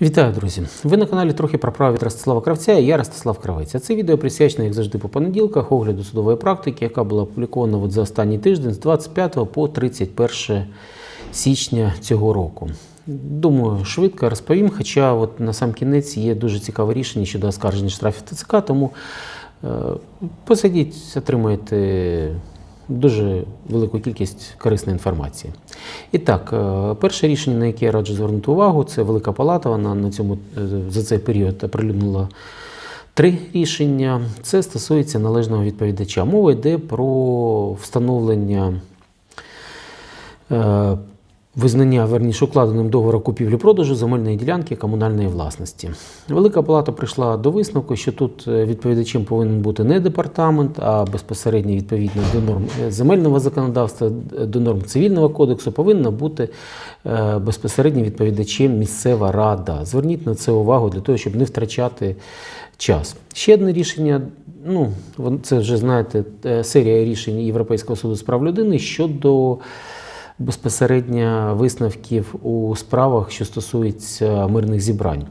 Вітаю, друзі! Ви на каналі трохи про право від Ростислава Кравця я Ростислав Кравець. Це відео присвячено, як завжди, по понеділках, огляду судової практики, яка була опублікована от за останній тиждень з 25 по 31 січня цього року. Думаю, швидко розповім, хоча от на сам кінець є дуже цікаве рішення щодо оскарження штрафів ТЦК, тому е, посидіть, отримаєте дуже велику кількість корисної інформації. І так, е, перше рішення, на яке я раджу звернути увагу, це Велика Палата. Вона на цьому е, за цей період оприлюднила три рішення. Це стосується належного відповідача. Мова йде про встановлення. Визнання верніше укладеним договору купівлі-продажу земельної ділянки комунальної власності. Велика палата прийшла до висновку, що тут е, відповідачем повинен бути не департамент, а безпосередньо відповідно до норм е, земельного законодавства, е, до норм цивільного кодексу, повинна бути безпосередньо відповідачем місцева рада. Зверніть на це увагу для того, щоб не втрачати час. Ще одне рішення. Ну, це вже знаєте, серія рішень Європейського суду з прав людини щодо безпосередньо висновків у справах, що стосуються мирних зібрань.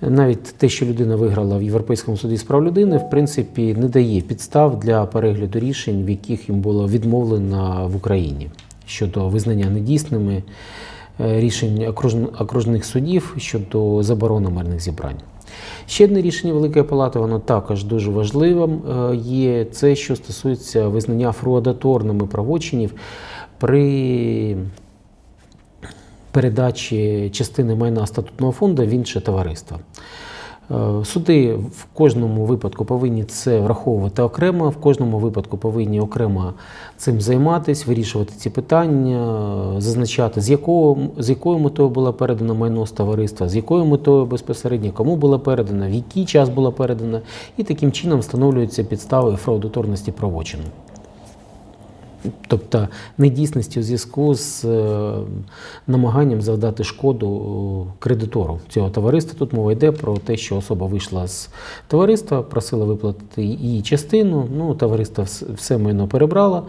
Навіть те, що людина виграла в Європейському суді з прав людини, в принципі, не дає підстав для перегляду рішень, в яких їм було відмовлено в Україні щодо визнання недійсними е, рішень окружних судів щодо заборони мирних зібрань. Ще одне рішення Великої Палати, воно також дуже важливим е, є. Це що стосується визнання фраудаторними правочинів при передачі частини майна статутного фонду в інше товариство. Е, Суди в кожному випадку повинні це враховувати окремо, в кожному випадку повинні окремо цим займатися, вирішувати ці питання, зазначати, з якого, з якою метою було передано майно з товариства, з якою метою безпосередньо, кому було передано, в який час було передано, і таким чином встановлюються підстави фраудаторності правочину. Тобто недійсності у зв'язку з е, намаганням завдати шкоду е, кредитору цього товариства. Тут мова йде про те, що особа вийшла з товариства, просила виплатити її частину. Ну, товариство все майно перебрало,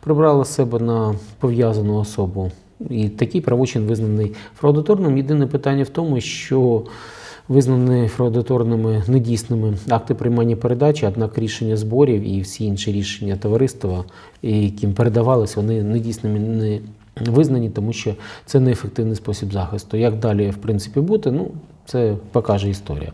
прибрало себе на пов'язану особу. І такий правочин визнаний фраудаторним. Єдине питання в тому, що визнані фраудаторними недійсними акти приймання передачі, однак рішення зборів і всі інші рішення товариства, яким передавались, вони недійсними не визнані, тому що це неефективний спосіб захисту. Як далі, в принципі, бути, ну це покаже історія.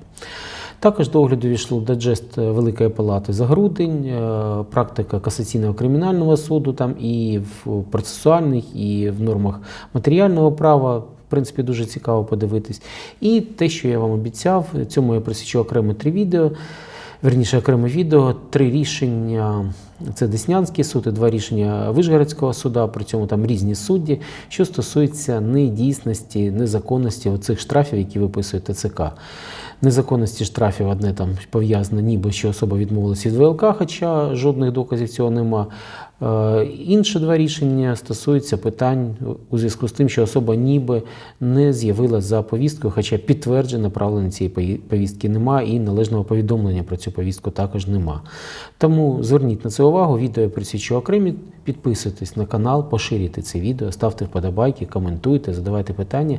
Також до огляду війшло даджест Великої Палати за грудень, е, практика касаційного кримінального суду там і в процесуальних, і в нормах матеріального права. В принципі, дуже цікаво подивитись. І те, що я вам обіцяв, цьому я присічу окремо три відео. Верніше окреме відео, три рішення. Це Деснянський суд і два рішення Вишгородського суда, при цьому там різні судді, що стосується недійсності, незаконності оцих штрафів, які виписує ТЦК. Незаконності штрафів одне там пов'язане, ніби що особа відмовилася від ВЛК, хоча жодних доказів цього нема. Е, Інші два рішення стосуються питань у зв'язку з тим, що особа ніби не з'явилася за повісткою, хоча підтвердження направлення цієї повістки нема і належного повідомлення про цю повістку також нема. Тому зверніть на це увагу, відео присвячу окремі. Підписуйтесь на канал, поширюйте це відео, ставте вподобайки, коментуйте, задавайте питання.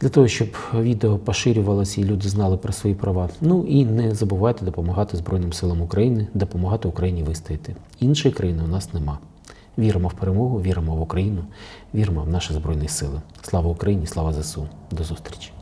Для того, щоб відео поширювалося і люди знали про свої права. Ну і не забувайте допомагати Збройним силам України, допомагати Україні вистояти. Іншої країни у нас нема. Віримо в перемогу, віримо в Україну, віримо в наші Збройні Сили. Слава Україні, слава ЗСУ. До зустрічі!